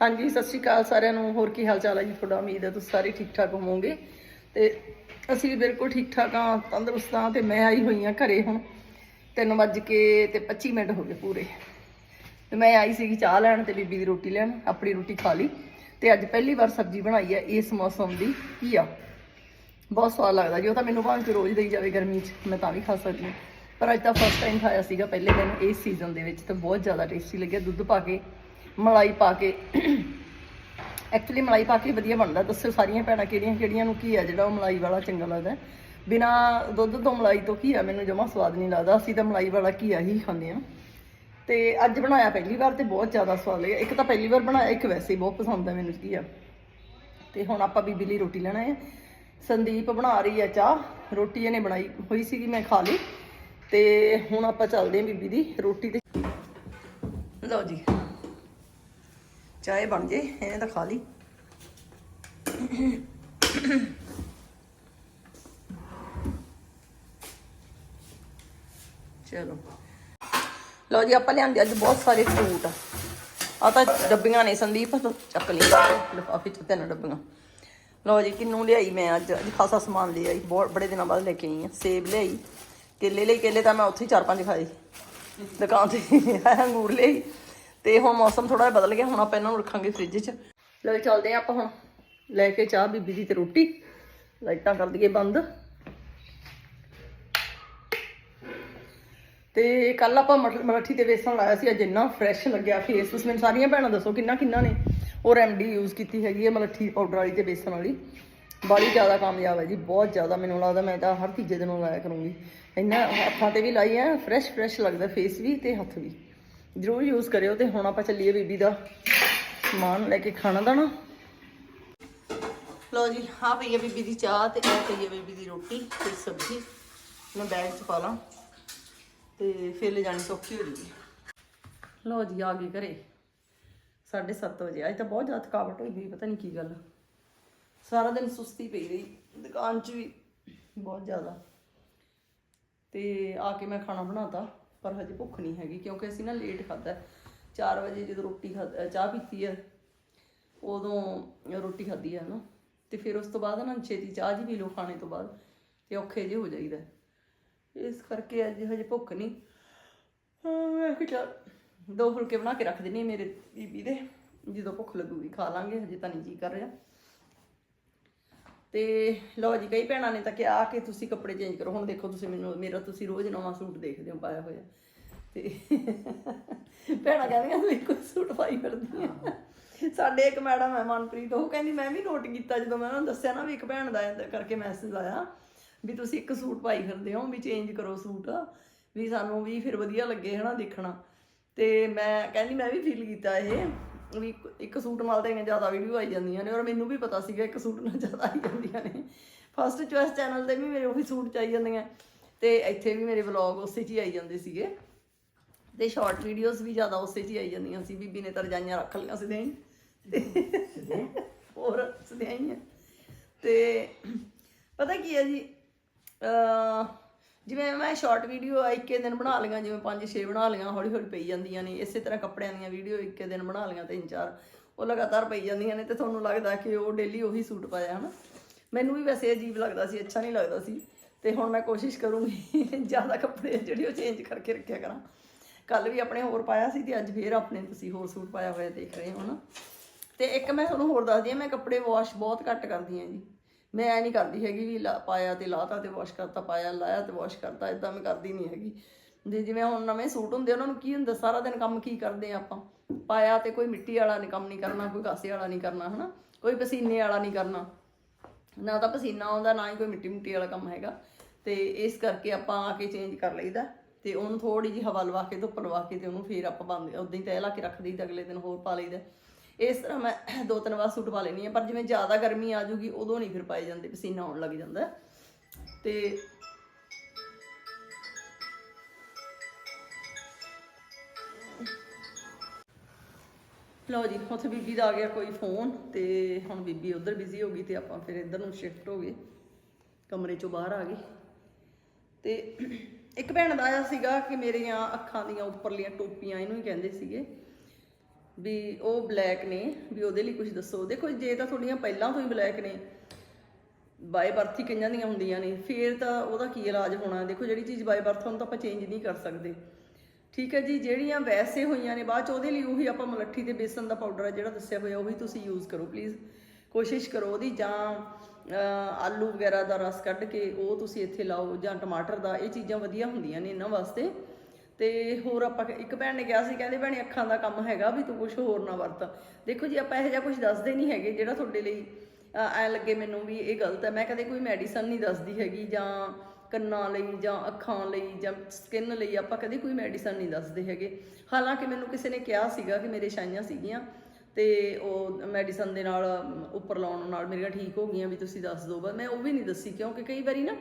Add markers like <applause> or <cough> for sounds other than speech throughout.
ਹਾਂਜੀ, ਸਤਿ ਸ਼੍ਰੀ ਅਕਾਲ ਸਾਰਿਆਂ ਨੂੰ। ਹੋਰ ਕੀ ਹਾਲ ਚਾਲ ਹੈ ਜੀ? ਤੁਹਾਡਾ ਉਮੀਦ ਹੈ ਤੁਸੀਂ ਸਾਰੇ ਠੀਕ ਠਾਕ ਹੋਵੋਗੇ। ਤੇ ਅਸੀਂ ਵੀ ਬਿਲਕੁਲ ਠੀਕ ਠਾਕ ਹਾਂ, ਤੰਦਰੁਸਤ ਹਾਂ ਤੇ ਮੈਂ ਆਈ ਹੋਈ ਹਾਂ ਘਰੇ ਹੁਣ। 3 ਵੱਜ ਕੇ ਤੇ 25 ਮਿੰਟ ਹੋ ਗਏ ਪੂਰੇ। ਤੇ ਮੈਂ ਆਈ ਸੀਗੀ ਚਾਹ ਲੈਣ ਤੇ ਬੀਬੀ ਦੀ ਰੋਟੀ ਲੈਣ, ਆਪਣੀ ਰੋਟੀ ਖਾ ਲਈ। ਤੇ ਅੱਜ ਪਹਿਲੀ ਵਾਰ ਸਬਜ਼ੀ ਬਣਾਈ ਹੈ ਇਸ ਮੌਸਮ ਦੀ ਘੀਆ ਬਹੁਤ ਸਵਾਦ ਲੱਗਦਾ ਜੀ, ਉਹ ਤਾਂ ਮੈਨੂੰ ਭਾਵੇਂ ਕਿ ਰੋਜ਼ ਦੇਈ ਜਾਵੇ ਗਰਮੀ 'ਚ, ਮੈਂ ਤਾਂ ਵੀ ਖਾ ਸਕਦੀ ਹਾਂ। ਪਰ ਅੱਜ ਤਾਂ ਫਸਟ ਟਾਈਮ ਖਾਇਆ ਸੀਗਾ ਪਹਿਲੇ ਦਿਨ ਇਸ ਸੀਜ਼ਨ ਦੇ ਵਿੱਚ, ਤਾਂ ਬਹੁਤ ਜ਼ਿਆਦਾ ਟੇਸਟੀ ਲੱਗਿਆ, ਦੁੱਧ ਪਾ ਕੇ। ਮਲਾਈ ਪਾ ਕੇ। ਐਕਚੁਅਲੀ ਮਲਾਈ ਪਾ ਕੇ ਵਧੀਆ ਬਣਦਾ। ਦੱਸੋ ਸਾਰੀਆਂ ਭੈਣਾਂ ਕਿਹੜੀਆਂ ਕਿਹੜੀਆਂ ਨੂੰ ਕੀ ਆ ਜਿਹੜਾ ਉਹ ਮਲਾਈ ਵਾਲਾ ਚੰਗਾ ਲੱਗਦਾ। ਬਿਨਾ ਦੁੱਧ ਤੋਂ ਮਲਾਈ ਤੋਂ ਕੀ ਆ? ਮੈਨੂੰ ਜਮਾ ਸਵਾਦ ਨਹੀਂ ਲੱਗਦਾ। ਅਸੀਂ ਤਾਂ ਮਲਾਈ ਵਾਲਾ ਘੀਆ ਹੀ ਖਾਂਦੇ ਆ ਤੇ ਅੱਜ ਬਣਾਇਆ ਪਹਿਲੀ ਵਾਰ ਤੇ ਬਹੁਤ ਜ਼ਿਆਦਾ ਸਵਾਦ ਲੱਗਿਆ। ਇੱਕ ਤਾਂ ਪਹਿਲੀ ਵਾਰ ਬਣਾਇਆ, ਇੱਕ ਵੈਸੇ ਹੀ ਬਹੁਤ ਪਸੰਦ ਆ ਮੈਨੂੰ ਘੀਆ। ਤੇ ਹੁਣ ਆਪਾਂ ਬੀਬੀ ਲਈ ਰੋਟੀ ਲੈਣਾ ਹੈ। ਸੰਦੀਪ ਬਣਾ ਰਹੀ ਹੈ ਚਾਹ। ਰੋਟੀ ਇਹਨੇ ਬਣਾਈ ਹੋਈ ਸੀਗੀ, ਮੈਂ ਖਾ ਲਈ। ਤੇ ਹੁਣ ਆਪਾਂ ਚੱਲਦੇ ਹਾਂ ਬੀਬੀ ਦੀ ਰੋਟੀ ਤੇ। ਲਓ ਜੀ। ਚਾਹ ਬਣ ਜੇ, ਇਹਨੇ ਤਾਂ ਖਾ ਲਈ। ਚਲੋ। ਲਓ ਜੀ, ਆਪਾਂ ਲਿਆਂਦੇ ਅੱਜ ਬਹੁਤ ਸਾਰੇ ਫਰੂਟ ਆ। ਤਾਂ ਡੱਬੀਆਂ ਨੇ ਸੰਦੀਪ ਤੋਂ ਚੱਕ ਲਈ। ਲਿਫਾਫੇ ਚ ਤਿੰਨ ਡੱਬੀਆਂ। ਲਓ ਜੀ, ਕਿੰਨੂ ਲਿਆਈ ਮੈਂ ਅੱਜ। ਅੱਜ ਖਾਸਾ ਸਮਾਨ ਲਿਆਈ ਬਹੁਤ ਬੜੇ ਦਿਨਾਂ ਬਾਅਦ ਲੈ ਕੇ ਆਈ ਆ। ਸੇਬ ਲਿਆਈ। ਕੇਲੇ ਲਈ, ਕੇਲੇ ਤਾਂ ਮੈਂ ਉੱਥੇ ਹੀ ਚਾਰ ਪੰਜ ਖਾਏ। ਦੁਕਾਨ ਤੇ <laughs> ਅੰਗੂਰ ਲਈ ਤੇ ਹੁਣ ਮੌਸਮ ਥੋੜਾ ਜਿਹਾ ਬਦਲ ਗਿਆ, ਹੁਣ ਆਪਾਂ ਇਹਨਾਂ ਨੂੰ ਰੱਖਾਂਗੇ ਫ੍ਰਿਜ 'ਚ। ਲੈ ਜੀ ਚੱਲਦੇ ਆ ਆਪਾਂ ਹੁਣ, ਲੈ ਕੇ ਚਾਹ ਬੀਬੀ ਦੀ ਤੇ ਰੋਟੀ। ਲਾਈਟਾਂ ਕਰ ਦਈਏ ਬੰਦ। ਤੇ ਕੱਲ ਆਪਾਂ ਮਟਰ ਮਰਾਠੀ ਤੇ ਵੇਸਣ ਲਾਇਆ ਸੀ, ਅੱਜ ਇੰਨਾ ਫਰੈਸ਼ ਲੱਗਿਆ ਫੇਸ ਤੁਸੀਂ ਮੈਨੂੰ ਸਾਰੀਆਂ ਭੈਣਾਂ ਦੱਸੋ ਕਿੰਨਾ ਕਿੰਨਾ ਨੇ ਉਹ ਰੈਮਡੀ ਯੂਜ਼ ਕੀਤੀ ਹੈਗੀ ਹੈ ਮਲੱਠੀ ਪਾਊਡਰ ਵਾਲੀ ਤੇ ਵੇਸਣ ਵਾਲੀ। ਬੜੀ ਜ਼ਿਆਦਾ ਕਾਮਯਾਬ ਹੈ ਜੀ, ਬਹੁਤ ਜ਼ਿਆਦਾ ਮੈਨੂੰ ਲੱਗਦਾ ਮੈਂ ਤਾਂ ਹਰ ਤੀਜੇ ਦਿਨ ਲਾਇਆ ਕਰੂੰਗੀ। ਇੰਨਾ ਹੱਥਾਂ ਤੇ ਵੀ ਲਾਈ ਹੈ ਫਰੈਸ਼ ਫਰੈਸ਼ ਲੱਗਦਾ ਫੇਸ ਵੀ ਤੇ ਹੱਥ ਵੀ। ਜ਼ਰੂਰ ਯੂਜ਼ ਕਰਿਓ ਤੇ ਹੁਣ ਆਪਾਂ ਚੱਲੀਏ ਬੀਬੀ ਦਾ ਸਮਾਨ ਲੈ ਕੇ ਖਾਣਾ ਦਾ ਨਾ ਲਓ ਜੀ ਹਾਂ ਪਈ ਹੈ ਬੀਬੀ ਦੀ ਚਾਹ ਤੇ ਇਹ ਪਈ ਹੈ ਬੀਬੀ ਦੀ ਰੋਟੀ ਤੇ ਸਬਜ਼ੀ। ਮੈਂ ਬੈਗ 'ਚ ਪਾ ਲਾਂ ਤੇ ਫਿਰ ਲੈ ਜਾਣੀ ਸੌਖੀ ਹੋ ਜੂਗੀ। ਲਓ ਜੀ, ਆ ਗਏ ਘਰੇ। 7:30 ਵਜੇ। ਅੱਜ ਤਾਂ ਬਹੁਤ ਜ਼ਿਆਦਾ ਥਕਾਵਟ ਹੋਈ ਗਈ ਪਤਾ ਨਹੀਂ ਕੀ ਗੱਲ। ਸਾਰਾ ਦਿਨ ਸੁਸਤੀ ਪਈ ਰਹੀ, ਦੁਕਾਨ 'ਚ ਵੀ ਬਹੁਤ ਜ਼ਿਆਦਾ। ਤੇ ਆ ਕੇ ਮੈਂ ਖਾਣਾ ਬਣਾਤਾ। ਪਰ ਹਜੇ ਭੁੱਖ ਨਹੀਂ ਹੈਗੀ, ਕਿਉਂਕਿ ਅਸੀਂ ਨਾ ਲੇਟ ਖਾਦਾ 4 ਵਜੇ ਜਦੋਂ ਰੋਟੀ ਖਾ ਚਾਹ ਪੀਤੀ ਹੈ, ਉਦੋਂ ਰੋਟੀ ਖਾਧੀ ਹੈ ਨਾ ਤੇ ਫਿਰ ਉਸ ਤੋਂ ਬਾਅਦ ਨਾ ਛੇਤੀ ਚਾਹ ਜੀ ਪੀ ਲੋ ਖਾਣੇ ਤੋਂ ਬਾਅਦ, ਤੇ ਔਖੇ ਜੇ ਹੋ ਜਾਈਦਾ ਇਸ ਕਰਕੇ ਅੱਜ ਹਜੇ ਭੁੱਖ ਨਹੀਂ। ਮੈਂ ਕਿਹਾ ਚੱਲ ਦੋ ਫੁਲਕੇ ਬਣਾ ਕੇ ਰੱਖ ਦਿੰਨੀ ਮੇਰੇ ਬੀਬੀ ਦੇ। ਜਦੋਂ ਭੁੱਖ ਲੱਗੂਗੀ ਖਾ ਲਾਂਗੇ, ਹਜੇ ਤਾਂ ਨਹੀਂ ਜੀ ਕਰ ਰਿਹਾ। ਤੇ ਲਓ ਜੀ ਕਈ ਭੈਣਾਂ ਨੇ ਤਾਂ ਕਿਹਾ ਕਿ ਤੁਸੀਂ ਕੱਪੜੇ ਚੇਂਜ ਕਰੋ। ਹੁਣ ਦੇਖੋ ਤੁਸੀਂ ਮੈਨੂੰ ਮੇਰਾ ਤੁਸੀਂ ਰੋਜ਼ ਨਵਾਂ ਸੂਟ ਦੇਖਦੇ ਹੋ ਪਾਇਆ ਹੋਇਆ। ਤੇ <laughs> ਭੈਣਾਂ ਕਹਿੰਦੀਆਂ ਤੂੰ ਇੱਕੋ ਸੂਟ ਪਾਈ ਫਿਰਦੀ ਆ। ਸਾਡੇ ਇੱਕ ਮੈਡਮ ਹੈ ਮਨਪ੍ਰੀਤ ਉਹ ਕਹਿੰਦੀ ਮੈਂ ਵੀ ਨੋਟ ਕੀਤਾ ਜਦੋਂ ਮੈਂ ਉਹਨਾਂ ਨੂੰ ਦੱਸਿਆ ਨਾ ਵੀ ਇੱਕ ਭੈਣ ਦਾ ਏਦਾਂ ਕਰਕੇ ਮੈਸੇਜ ਆਇਆ ਵੀ ਤੁਸੀਂ ਇੱਕ ਸੂਟ ਪਾਈ ਫਿਰਦੇ ਹੋ ਵੀ ਚੇਂਜ ਕਰੋ ਸੂਟ ਵੀ ਸਾਨੂੰ ਵੀ ਫਿਰ ਵਧੀਆ ਲੱਗੇ ਹਨਾ ਦੇਖਣਾ। ਤੇ ਮੈਂ ਕਹਿੰਦੀ ਮੈਂ ਵੀ ਫੀਲ ਕੀਤਾ ਇਹ। ਵੀ ਇੱਕ- ਸੂਟ ਨਾਲ ਤਾਂ ਇੰਨੀਆਂ ਜ਼ਿਆਦਾ ਵੀਡੀਓ ਆਈ ਜਾਂਦੀਆਂ ਨੇ ਔਰ ਮੈਨੂੰ ਵੀ ਪਤਾ ਸੀਗਾ ਇੱਕ ਸੂਟ ਨਾਲ ਜ਼ਿਆਦਾ ਆਈ ਜਾਂਦੀਆਂ ਨੇ। ਫਸਟ ਚੁਆਇਸ ਚੈਨਲ ਤੇ ਵੀ ਮੇਰੇ ਉਹੀ ਸੂਟ 'ਚ ਆਈ ਜਾਂਦੀਆਂ। ਤੇ ਇੱਥੇ ਵੀ ਮੇਰੇ ਵਲੌਗ ਉਸੇ 'ਚ ਹੀ ਆਈ ਜਾਂਦੇ ਸੀਗੇ। ਤੇ ਸ਼ਾਰਟ ਵੀਡੀਓਜ਼ ਵੀ ਜ਼ਿਆਦਾ ਉਸੇ 'ਚ ਹੀ ਆਈ ਜਾਂਦੀਆਂ ਸੀ। ਬੀਬੀ ਨੇ ਤਾਂ ਰਜਾਈਆਂ ਰੱਖ ਲਈਆਂ ਸੀ ਦੇਣ ਹੋਰ ਸਦਿਆਈਆਂ ਤੇ ਪਤਾ ਕੀ ਹੈ ਜੀ? ਅਹ ਜਿਵੇਂ ਮੈਂ ਸ਼ਾਰਟ ਵੀਡੀਓ ਇੱਕੇ ਦਿਨ ਬਣਾ ਲਈਆਂ, ਜਿਵੇਂ 5-6 ਬਣਾ ਲਈਆਂ ਹੌਲੀ ਹੌਲੀ ਪਈ ਜਾਂਦੀਆਂ ਨੇ, ਇਸੇ ਤਰ੍ਹਾਂ ਕੱਪੜਿਆਂ ਦੀਆਂ ਵੀਡੀਓ ਇੱਕੇ ਦਿਨ ਬਣਾ ਲਈਆਂ ਤਿੰਨ ਚਾਰ ਉਹ ਲਗਾਤਾਰ ਪਈ ਜਾਂਦੀਆਂ ਨੇ ਤੇ ਤੁਹਾਨੂੰ ਲੱਗਦਾ ਕਿ ਉਹ ਡੇਲੀ ਉਹੀ ਸੂਟ ਪਾਇਆ, ਹਨਾ? ਮੈਨੂੰ ਵੀ ਵੈਸੇ ਅਜੀਬ ਲੱਗਦਾ ਸੀ, ਅੱਛਾ ਨਹੀਂ ਲੱਗਦਾ ਸੀ। ਤੇ ਹੁਣ ਮੈਂ ਕੋਸ਼ਿਸ਼ ਕਰੂੰਗੀ <laughs> ਜ਼ਿਆਦਾ ਕੱਪੜੇ ਜਿਹੜੇ ਉਹ ਚੇਂਜ ਕਰਕੇ ਰੱਖਿਆ ਕਰਾਂ। ਕੱਲ ਵੀ ਆਪਣੇ ਹੋਰ ਪਾਇਆ ਸੀ ਤੇ ਅੱਜ ਫੇਰ ਆਪਣੇ ਤੁਸੀਂ ਹੋਰ ਸੂਟ ਪਾਇਆ ਹੋਇਆ ਦੇਖ ਰਹੇ ਹੋ ਨਾ ਤੇ ਇੱਕ ਮੈਂ ਤੁਹਾਨੂੰ ਹੋਰ ਦੱਸਦੀ ਹਾਂ, ਮੈਂ ਕੱਪੜੇ ਵਾਸ਼ ਬਹੁਤ ਘੱਟ ਕਰਦੀ ਹਾਂ ਜੀ। ਮੈਂ ਐ ਨਹੀਂ ਕਰਦੀ ਹੈਗੀ ਵੀ ਲਾ- ਪਾਇਆ ਤੇ ਲਾਤਾ ਤੇ ਵਾਸ਼ ਕਰਤਾ, ਪਾਇਆ, ਲਾਇਆ ਤੇ ਵਾਸ਼ ਕਰਤਾ ਇਦਾਂ ਮੈਂ ਕਰਦੀ ਨਹੀਂ ਹੈਗੀ। ਜੇ ਜਿਵੇਂ ਹੁਣ ਨਵੇਂ ਸੂਟ ਹੁੰਦੇ ਉਹਨਾਂ ਨੂੰ ਕੀ ਹੁੰਦਾ, ਸਾਰਾ ਦਿਨ ਕੰਮ ਕੀ ਕਰਦੇ ਆ ਆਪਾਂ? ਪਾਇਆ ਤੇ ਕੋਈ ਮਿੱਟੀ ਵਾਲਾ ਨਹੀਂ ਕੰਮ ਨਹੀਂ ਕਰਨਾ, ਕੋਈ ਕਾਸੇ ਵਾਲਾ ਨਹੀਂ ਕਰਨਾ, ਹਨਾ? ਕੋਈ ਪਸੀਨੇ ਵਾਲਾ ਨਹੀਂ ਕਰਨਾ। ਨਾ ਤਾਂ ਪਸੀਨਾ ਆਉਂਦਾ, ਨਾ ਹੀ ਕੋਈ ਮਿੱਟੀ ਮਿੱਟੀ ਵਾਲਾ ਕੰਮ ਹੈਗਾ। ਤੇ ਇਸ ਕਰਕੇ ਆਪਾਂ ਆ ਕੇ ਚੇਂਜ ਕਰ ਲਈਦਾ। ਤੇ ਉਹਨੂੰ ਥੋੜੀ ਜਿਹੀ ਹਵਾ ਲਵਾ ਕੇ, ਧੁੱਪ ਲਵਾ ਕੇ ਤੇ ਉਹਨੂੰ ਫੇਰ ਆਪਾਂ ਬੰਦ ਉਦਾਂ ਹੀ ਤੈਅ ਲਾ ਕੇ ਰੱਖ ਦਈਦਾ, ਅਗਲੇ ਦਿਨ ਹੋਰ ਪਾ ਲਈਦਾ। ਇਸ ਤਰ੍ਹਾਂ ਮੈਂ ਦੋ ਤਿੰਨ ਵਾਰ ਸੂਟ ਪਾ ਲੈਣੀ ਆ ਪਰ ਜਿਵੇਂ ਜ਼ਿਆਦਾ ਗਰਮੀ ਆ ਜੂਗੀ ਉਦੋਂ ਨਹੀਂ ਫਿਰ ਪਾਏ ਜਾਂਦੇ, ਪਸੀਨਾ ਆਉਣ ਲੱਗ ਜਾਂਦਾ। ਤੇ ਲਓ ਜੀ, ਉੱਥੇ ਬੀਬੀ ਦਾ ਆ ਗਿਆ ਕੋਈ ਫੋਨ, ਤੇ ਹੁਣ ਬੀਬੀ ਉਧਰ ਬਿਜ਼ੀ ਹੋ ਗਈ ਤੇ ਆਪਾਂ ਫਿਰ ਇੱਧਰ ਨੂੰ ਸ਼ਿਫਟ ਹੋ ਗਏ, ਕਮਰੇ ਚੋਂ ਬਾਹਰ ਆ ਗਏ। ਤੇ ਇੱਕ ਭੈਣ ਦਾ ਆਇਆ ਸੀਗਾ ਕਿ ਮੇਰੀਆਂ ਅੱਖਾਂ ਦੀਆਂ ਉੱਪਰਲੀਆਂ ਟੋਪੀਆਂ, ਇਹਨੂੰ ਹੀ ਕਹਿੰਦੇ ਸੀਗੇ। ਵੀ ਉਹ ਬਲੈਕ ਨੇ, ਵੀ ਉਹਦੇ ਲਈ ਕੁਝ ਦੱਸੋ। ਦੇਖੋ ਜੇ ਤਾਂ ਤੁਹਾਡੀਆਂ ਪਹਿਲਾਂ ਤੋਂ ਹੀ ਬਲੈਕ ਨੇ ਬਾਈ ਬਰਥ ਹੀ ਕਈਆਂ ਦੀਆਂ ਹੁੰਦੀਆਂ ਨੇ। ਫੇਰ ਤਾਂ ਉਹਦਾ ਕੀ ਇਲਾਜ ਹੋਣਾ? ਦੇਖੋ ਜਿਹੜੀ ਚੀਜ਼ ਬਾਈ ਬਰਥ ਹੁਣ ਤਾਂ ਆਪਾਂ ਚੇਂਜ ਨਹੀਂ ਕਰ ਸਕਦੇ। ਠੀਕ ਹੈ ਜੀ, ਜਿਹੜੀਆਂ ਵੈਸੇ ਹੋਈਆਂ ਨੇ, ਬਾਅਦ ਚ ਉਹਦੇ ਲਈ ਉਹੀ ਆਪਾਂ ਮਲੱਠੀ ਤੇ ਬੇਸਨ ਦਾ ਪਾਊਡਰ ਹੈ ਜਿਹੜਾ ਦੱਸਿਆ ਹੋਇਆ, ਉਹੀ ਤੁਸੀਂ ਯੂਜ਼ ਕਰੋ ਪਲੀਜ਼ ਕੋਸ਼ਿਸ਼ ਕਰੋ ਉਹਦੀ, ਜਾਂ ਆਲੂ ਵਗੈਰਾ ਦਾ ਰਸ ਕੱਢ ਕੇ ਉਹ ਤੁਸੀਂ ਇੱਥੇ ਲਾਓ, ਜਾਂ ਟਮਾਟਰ ਦਾ, ਇਹ ਚੀਜ਼ਾਂ ਵਧੀਆ ਹੁੰਦੀਆਂ ਨੇ ਇਹਨਾਂ ਵਾਸਤੇ। ਤੇ ਹੋਰ ਆਪਾਂ ਇੱਕ ਭੈਣ ਨੇ ਕਿਹਾ ਸੀ, ਕਹਿੰਦੇ ਭੈਣੇ ਅੱਖਾਂ ਦਾ ਕੰਮ ਹੈਗਾ ਵੀ ਤੂੰ ਕੁਝ ਹੋਰ ਨਾ ਵਰਤ। ਦੇਖੋ ਜੀ, ਆਪਾਂ ਇਹੋ ਜਿਹਾ ਕੁਝ ਦੱਸਦੇ ਨਹੀਂ ਹੈਗੇ ਜਿਹੜਾ ਤੁਹਾਡੇ ਲਈ ਐ ਲੱਗੇ ਮੈਨੂੰ ਵੀ ਇਹ ਗਲਤ ਹੈ। ਮੈਂ ਕਦੇ ਕੋਈ ਮੈਡੀਸਨ ਨਹੀਂ ਦੱਸਦੀ ਹੈਗੀ ਜਾਂ ਕੰਨਾਂ ਲਈ ਜਾਂ ਅੱਖਾਂ ਲਈ ਜਾਂ ਸਕਿਨ ਲਈ ਆਪਾਂ ਕਦੇ ਕੋਈ ਮੈਡੀਸਨ ਨਹੀਂ ਦੱਸਦੇ ਹੈਗੇ। ਹਾਲਾਂਕਿ ਮੈਨੂੰ ਕਿਸੇ ਨੇ ਕਿਹਾ ਸੀਗਾ ਕਿ ਮੇਰੇ ਛਾਈਆਂ ਸੀਗੀਆਂ ਤੇ ਉਹ ਮੈਡੀਸਨ ਦੇ ਨਾਲ ਉੱਪਰ ਲਾਉਣ ਨਾਲ ਮੇਰੀਆਂ ਠੀਕ ਹੋ ਗਈਆਂ ਵੀ ਤੁਸੀਂ ਦੱਸ ਦਿਓ ਬਸ ਮੈਂ ਉਹ ਵੀ ਨਹੀਂ ਦੱਸੀ ਕਿਉਂਕਿ ਕਈ ਵਾਰੀ ਨਾ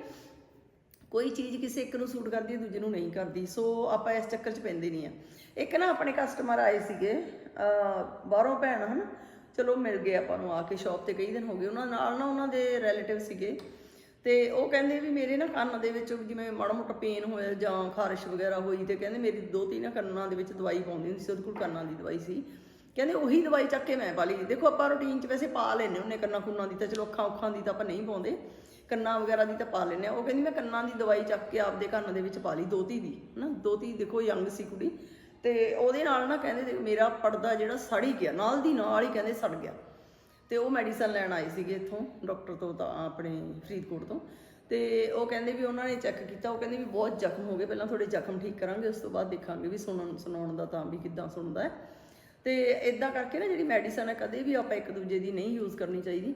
ਕੋਈ ਚੀਜ਼ ਕਿਸੇ ਇੱਕ ਨੂੰ ਸੂਟ ਕਰਦੀ ਹੈ, ਦੂਜੇ ਨੂੰ ਨਹੀਂ ਕਰਦੀ। ਸੋ ਆਪਾਂ ਇਸ ਚੱਕਰ 'ਚ ਪੈਂਦੇ ਨਹੀਂ ਆ। ਇੱਕ ਨਾ ਆਪਣੇ ਕਸਟਮਰ ਆਏ ਸੀਗੇ ਬਾਹਰੋਂ ਭੈਣ, ਹਨ? ਚਲੋ, ਮਿਲ ਗਏ ਆਪਾਂ ਨੂੰ ਆ ਕੇ ਸ਼ਾਪ ਤੇ ਕਈ ਦਿਨ ਹੋ ਗਏ। ਉਹਨਾਂ ਨਾਲ ਨਾ ਉਹਨਾਂ ਦੇ ਰਿਲੇਟਿਵ ਸੀਗੇ। ਤੇ ਉਹ ਕਹਿੰਦੇ ਵੀ ਮੇਰੇ ਨਾ ਕੰਨ ਦੇ ਵਿੱਚ ਜਿਵੇਂ ਮਾੜਾ ਮੋਟਾ ਪੇਨ ਹੋਇਆ ਜਾਂ ਖਾਰਿਸ਼ ਵਗੈਰਾ ਹੋਈ ਤੇ ਕਹਿੰਦੇ ਮੇਰੀ ਦੋ ਤਿੰਨ ਕੰਨਾਂ ਦੇ ਵਿੱਚ ਦਵਾਈ ਪਾਉਂਦੀ ਹੁੰਦੀ ਸੀ, ਉਹਦੇ ਕੋਲ ਕੰਨਾਂ ਦੀ ਦਵਾਈ ਸੀ। ਕਹਿੰਦੇ ਉਹੀ ਦਵਾਈ ਚੱਕ ਕੇ ਮੈਂ ਪਾ ਲਈ। ਦੇਖੋ ਆਪਾਂ ਰੂਟੀਨ 'ਚ ਵੈਸੇ ਪਾ ਲੈਨੇ ਹੁੰਨੇ ਕੰਨਾਂ ਕੁੰਨਾਂ ਦੀ ਤਾਂ ਚਲੋ ਅੱਖਾਂ ਉੱਖਾਂ ਦੀ ਤਾਂ ਆਪਾਂ ਨਹੀਂ ਪਾਉਂਦੇ। ਕੰਨਾਂ ਵਗੈਰਾ ਦੀ ਤਾਂ ਪਾ ਲੈਨੇ ਆ ਉਹ ਕਹਿੰਦੀ ਮੈਂ ਕੰਨਾਂ ਦੀ ਦਵਾਈ ਚੱਕ ਕੇ ਆਪਦੇ ਕੰਨ ਦੇ ਵਿੱਚ ਪਾ ਲਈ, ਦੋਤੀ ਦੀ, ਹਨਾ? ਦੋਤੀ ਦੇਖੋ ਯੰਗ ਸੀ ਕੁੜੀ। ਤੇ ਉਹਦੇ ਨਾਲ ਨਾ ਕਹਿੰਦੇ ਮੇਰਾ ਪਰਦਾ ਜਿਹੜਾ ਸੜ ਹੀ ਗਿਆ, ਨਾਲ ਦੀ ਨਾਲ ਹੀ ਕਹਿੰਦੇ ਸੜ ਗਿਆ। ਤੇ ਉਹ ਮੈਡੀਸਨ ਲੈਣ ਆਏ ਸੀਗੇ ਇੱਥੋਂ, ਡਾਕਟਰ ਤੋਂ ਤਾਂ, ਆਪਣੇ ਫਰੀਦਕੋਟ ਤੋਂ। ਤੇ ਉਹ ਕਹਿੰਦੇ ਵੀ ਉਹਨਾਂ ਨੇ ਚੈੱਕ ਕੀਤਾ, ਉਹ ਕਹਿੰਦੇ ਵੀ ਬਹੁਤ ਜ਼ਖਮ ਹੋ ਗਏ, ਪਹਿਲਾਂ ਥੋੜੇ ਜ਼ਖਮ ਠੀਕ ਕਰਾਂਗੇ, ਉਸ ਤੋਂ ਬਾਅਦ ਦੇਖਾਂਗੇ ਵੀ ਸੁਣਨ, ਸੁਣਾਉਣ ਦਾ ਤਾਂ ਵੀ ਕਿੱਦਾਂ ਸੁਣਦਾ ਹੈ। ਤੇ ਇਦਾਂ ਕਰਕੇ ਨਾ ਜਿਹੜੀ ਮੈਡੀਸਨ ਹੈ, ਕਦੇ ਵੀ ਆਪਾਂ ਇੱਕ ਦੂਜੇ ਦੀ ਨਹੀਂ ਯੂਜ਼ ਕਰਨੀ ਚਾਹੀਦੀ।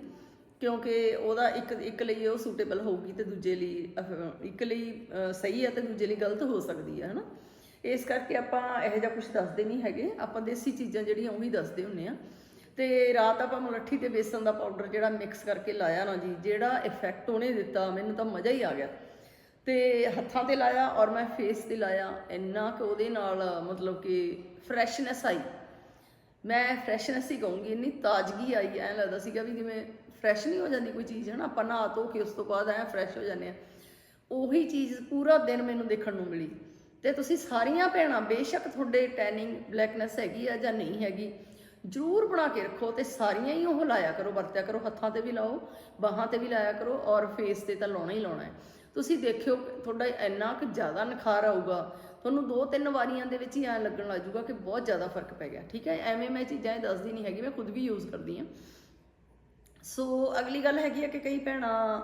ਕਿਉਂਕਿ ਉਹਦਾ ਇੱਕ ਇੱਕ ਲਈ ਉਹ ਸੂਟੇਬਲ ਹੋਊਗੀ ਤੇ ਦੂਜੇ ਲਈ ਅਹ, ਇੱਕ ਲਈ ਸਹੀ ਹੈ ਤੇ ਦੂਜੇ ਲਈ ਗਲਤ ਹੋ ਸਕਦੀ ਹੈ ਹਨਾ? ਇਸ ਕਰਕੇ ਆਪਾਂ ਇਹੋ ਜਿਹਾ ਕੁਝ ਦੱਸਦੇ ਨਹੀਂ ਹੈਗੇ। ਆਪਾਂ ਦੇਸੀ ਚੀਜ਼ਾਂ ਜਿਹੜੀਆਂ ਉਹ ਉਹੀ ਦੱਸਦੇ ਹੁੰਨੇ ਆ। ਤੇ ਰਾਤ ਆਪਾਂ ਮੁਲੱਠੀ ਤੇ ਬੇਸਨ ਦਾ ਪਾਊਡਰ ਜਿਹੜਾ ਮਿਕਸ ਕਰਕੇ ਲਾਇਆ ਨਾ ਜੀ ਜਿਹੜਾ ਇਫੈਕਟ ਉਹਨੇ ਦਿੱਤਾ ਮੈਨੂੰ ਤਾਂ ਮਜ਼ਾ ਹੀ ਆ ਗਿਆ। ਤੇ ਹੱਥਾਂ ਤੇ ਲਾਇਆ ਔਰ ਮੈਂ ਫੇਸ ਤੇ ਲਾਇਆ ਇੰਨਾ ਕਿ ਉਹਦੇ ਨਾਲ ਮਤਲਬ ਕਿ ਫਰੈਸ਼ਨੈਸ ਆਈ। ਮੈਂ ਫਰੈਸ਼ਨੈਸ ਹੀ ਕਹੂੰਗੀ ਇੰਨੀ ਤਾਜ਼ਗੀ ਆਈ ਐ ਲੱਗਦਾ ਸੀਗਾ ਵੀ ਜਿਵੇਂ ਫਰੈਸ਼ ਨਹੀਂ ਹੋ ਜਾਂਦੀ ਕੋਈ ਚੀਜ਼ ਹੈ ਨਾ ਆਪਾਂ ਨਹਾ ਧੋ ਕੇ ਉਸ ਤੋਂ ਬਾਅਦ ਐ ਫਰੈਸ਼ ਹੋ ਜਾਂਦੇ ਆ। ਉਹੀ ਚੀਜ਼ ਪੂਰਾ ਦਿਨ ਮੈਨੂੰ ਦੇਖਣ ਨੂੰ ਮਿਲੀ। ਤੇ ਤੁਸੀਂ ਸਾਰੀਆਂ ਭੈਣਾਂ, ਬੇਸ਼ੱਕ ਤੁਹਾਡੇ ਟੈਨਿੰਗ ਬਲੈਕਨੈਸ ਹੈਗੀ ਆ ਜਾਂ ਨਹੀਂ ਹੈਗੀ, ਜ਼ਰੂਰ ਬਣਾ ਕੇ ਰੱਖੋ ਤੇ ਸਾਰੀਆਂ ਹੀ ਉਹ ਲਾਇਆ ਕਰੋ, ਵਰਤਿਆ ਕਰੋ, ਹੱਥਾਂ ਤੇ ਵੀ ਲਾਓ, ਬਾਹਾਂ ਤੇ ਵੀ ਲਾਇਆ ਕਰੋ ਔਰ ਫੇਸ ਤੇ ਤਾਂ ਲਾਉਣਾ ਹੀ ਲਾਉਣਾ ਹੈ। ਤੁਸੀਂ ਦੇਖਿਓ, ਤੁਹਾਡਾ ਇੰਨਾ ਕੁ ਜ਼ਿਆਦਾ ਨਿਖਾਰ ਆਊਗਾ, ਤੁਹਾਨੂੰ ਦੋ ਤਿੰਨ ਵਾਰੀਆਂ ਦੇ ਵਿੱਚ ਹੀ ਐਂ ਲੱਗਣ ਲੱਗ ਜਾਊਗਾ ਕਿ ਬਹੁਤ ਜ਼ਿਆਦਾ ਫ਼ਰਕ ਪੈ ਗਿਆ, ਠੀਕ ਹੈ? ਐਵੇਂ ਮੈਂ ਚੀਜ਼ਾਂ ਇਹ ਦੱਸਦੀ ਨਹੀਂ ਹੈਗੀ, ਮੈਂ ਖੁਦ ਵੀ ਯੂਜ਼ ਕਰਦੀ ਹਾਂ। ਸੋ ਅਗਲੀ ਗੱਲ ਹੈਗੀ ਆ ਕਿ ਕਈ ਭੈਣਾਂ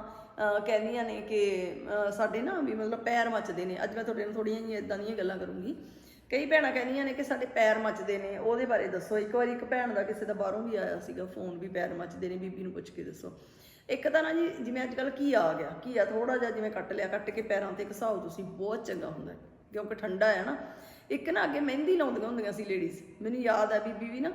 ਕਹਿੰਦੀਆਂ ਨੇ ਕਿ ਸਾਡੇ ਨਾ ਵੀ ਮਤਲਬ ਪੈਰ ਮੱਚਦੇ ਨੇ। ਅੱਜ ਮੈਂ ਤੁਹਾਡੇ ਨਾਲ ਥੋੜੀਆਂ ਜਿਹੀਆਂ ਇਦਾਂ ਦੀਆਂ ਗੱਲਾਂ ਕਰੂੰਗੀ। ਕਈ ਭੈਣਾਂ ਕਹਿੰਦੀਆਂ ਨੇ ਕਿ ਸਾਡੇ ਪੈਰ ਮੱਚਦੇ ਨੇ। ਉਹਦੇ ਬਾਰੇ ਦੱਸੋ। ਇੱਕ ਵਾਰੀ ਇੱਕ ਭੈਣ ਦਾ ਕਿਸੇ ਦਾ ਬਾਹਰੋਂ ਵੀ ਆਇਆ ਸੀਗਾ ਫੋਨ ਵੀ ਪੈਰ ਮੱਚਦੇ ਨੇ, ਬੀਬੀ ਨੂੰ ਪੁੱਛ ਕੇ ਦੱਸੋ। ਇੱਕ ਤਾਂ ਨਾ ਜੀ, ਜਿਵੇਂ ਅੱਜ ਕੱਲ ਕੀ ਆ ਗਿਆ? ਕੀ ਆ? ਥੋੜਾ ਜਿਹਾ ਜਿਵੇਂ ਕੱਟ ਲਿਆ, ਕੱਟ ਕੇ ਪੈਰਾਂ ਤੇ ਘਸਾਓ ਤੁਸੀਂ, ਬਹੁਤ ਚੰਗਾ ਹੁੰਦਾ ਕਿਉਂਕਿ ਠੰਡਾ ਹੈ ਨਾ। ਇੱਕ ਨਾ ਅੱਗੇ ਮਹਿੰਦੀ ਲਾਉਂਦੀਆਂ ਹੁੰਦੀਆਂ ਸੀ ਲੇਡੀਜ਼ ਮੈਨੂੰ ਯਾਦ ਆ ਬੀਬੀ ਵੀ ਨਾ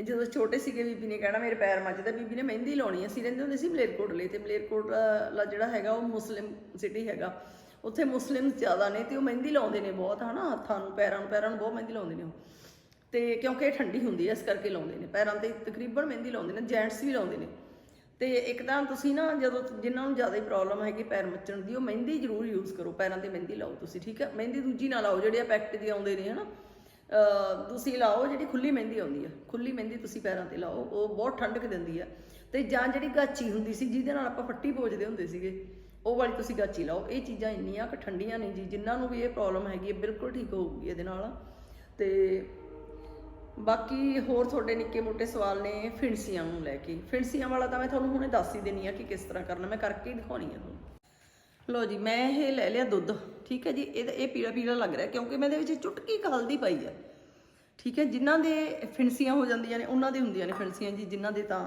ਇਹ ਜਦੋਂ ਛੋਟੇ ਸੀਗੇ ਬੀਬੀ ਨੇ ਕਹਿਣਾ ਮੇਰੇ ਪੈਰ ਮੱਚਦੇ ਬੀਬੀ ਨੇ ਮਹਿੰਦੀ ਲਾਉਣੀ ਅਸੀਂ ਰਹਿੰਦੇ ਹੁੰਦੇ ਸੀ ਮਲੇਰਕੋਟਲੇ ਤੇ ਮਲੇਰਕੋਟਲਾ ਜਿਹੜਾ ਹੈਗਾ ਉਹ ਮੁਸਲਿਮ ਸਿਟੀ ਹੈਗਾ। ਉੱਥੇ ਮੁਸਲਿਮ ਜ਼ਿਆਦਾ ਨੇ ਤੇ ਉਹ ਮਹਿੰਦੀ ਲਾਉਂਦੇ ਨੇ ਬਹੁਤ, ਹਨਾ, ਹੱਥਾਂ ਨੂੰ, ਪੈਰਾਂ ਨੂੰ ਪੈਰਾਂ ਨੂੰ ਬਹੁਤ ਮਹਿੰਦੀ ਲਾਉਂਦੇ ਨੇ ਉਹ। ਤੇ ਕਿਉਂਕਿ ਇਹ ਠੰਡੀ ਹੁੰਦੀ ਹੈ ਇਸ ਕਰਕੇ ਲਾਉਂਦੇ ਨੇ। ਪੈਰਾਂ ਤੇ ਤਕਰੀਬਨ ਮਹਿੰਦੀ ਲਾਉਂਦੇ ਨੇ, ਜੈਂਟਸ ਵੀ ਲਾਉਂਦੇ ਨੇ। ਤੇ ਇੱਕ ਤਾਂ ਤੁਸੀਂ ਨਾ, ਜਦੋਂ ਜਿਨ੍ਹਾਂ ਨੂੰ ਜ਼ਿਆਦਾ ਹੀ ਪ੍ਰੋਬਲਮ ਹੈਗੀ ਪੈਰ ਮੱਚਣ ਦੀ, ਉਹ ਮਹਿੰਦੀ ਜ਼ਰੂਰ ਯੂਜ਼ ਕਰੋ। ਪੈਰਾਂ ਤੇ ਮਹਿੰਦੀ ਲਾਓ ਤੁਸੀਂ, ਠੀਕ ਹੈ ਮਹਿੰਦੀ ਦੂਜੀ ਨਾ ਲਾਓ, ਜਿਹੜੇ ਆ ਪੈਕਟ ਦੀ ਆਉਂਦੇ ਨੇ, ਹਨਾ? ਅਹ ਤੁਸੀਂ ਲਾਓ, ਜਿਹੜੀ ਖੁੱਲੀ ਮਹਿੰਦੀ ਆਉਂਦੀ ਹੈ ਖੁੱਲੀ ਮਹਿੰਦੀ ਤੁਸੀਂ ਪੈਰਾਂ ਤੇ ਲਾਓ, ਉਹ ਬਹੁਤ ਠੰਡਕ ਦਿੰਦੀ ਹੈ ਤੇ ਜਾਂ ਜਿਹੜੀ ਗਾਚੀ ਹੁੰਦੀ ਸੀ, ਜਿਹਦੇ ਨਾਲ ਆਪਾਂ ਫੱਟੀ ਪੋਜਦੇ ਹੁੰਦੇ ਸੀਗੇ, ਉਹ ਵਾਲੀ ਤੁਸੀਂ ਗਾਚੀ ਲਾਓ। ਇਹ ਚੀਜ਼ਾਂ ਇੰਨੀਆਂ ਕਿ ਠੰਡੀਆਂ ਨਹੀਂ ਜੀ, ਜਿਨ੍ਹਾਂ ਨੂੰ ਵੀ ਇਹ ਪ੍ਰੋਬਲਮ ਹੈਗੀ ਹੈ ਬਿਲਕੁਲ ਠੀਕ ਹੋਊਗੀ ਇਹਦੇ ਨਾਲ। ਤੇ ਬਾਕੀ ਹੋਰ ਤੁਹਾਡੇ ਨਿੱਕੇ ਮੋਟੇ ਸਵਾਲ ਨੇ ਫਿਣਸੀਆਂ ਨੂੰ ਲੈ ਕੇ। ਫਿਣਸੀਆਂ ਵਾਲਾ ਤਾਂ ਮੈਂ ਤੁਹਾਨੂੰ ਹੁਣੇ ਦੱਸ ਹੀ ਦੇਣੀ ਆ ਕਿ ਕਿਸ ਤਰ੍ਹਾਂ ਕਰਨਾ, ਮੈਂ ਕਰਕੇ ਹੀ ਦਿਖਾਉਣੀ ਆ ਤੁਹਾਨੂੰ। ਲੋ ਜੀ, ਮੈਂ ਇਹ ਲੈ ਲਿਆ ਦੁੱਧ, ਠੀਕ ਹੈ ਜੀ? ਇਹ ਇਹ ਪੀਲਾ ਪੀਲਾ ਲੱਗ ਰਿਹਾ, ਕਿਉਂਕਿ ਮੈਂ ਇਹਦੇ ਵਿੱਚ ਚੁਟਕੀ ਕੁ ਹਲਦੀ ਪਾਈ ਆ। ਠੀਕ ਹੈ, ਜਿਨ੍ਹਾਂ ਦੇ ਫਿਣਸੀਆਂ ਹੋ ਜਾਂਦੀਆਂ ਨੇ, ਉਹਨਾਂ ਦੇ ਹੁੰਦੀਆਂ ਨੇ ਫਿਣਸੀਆਂ ਜੀ, ਜਿਨ੍ਹਾਂ ਦੇ ਤਾਂ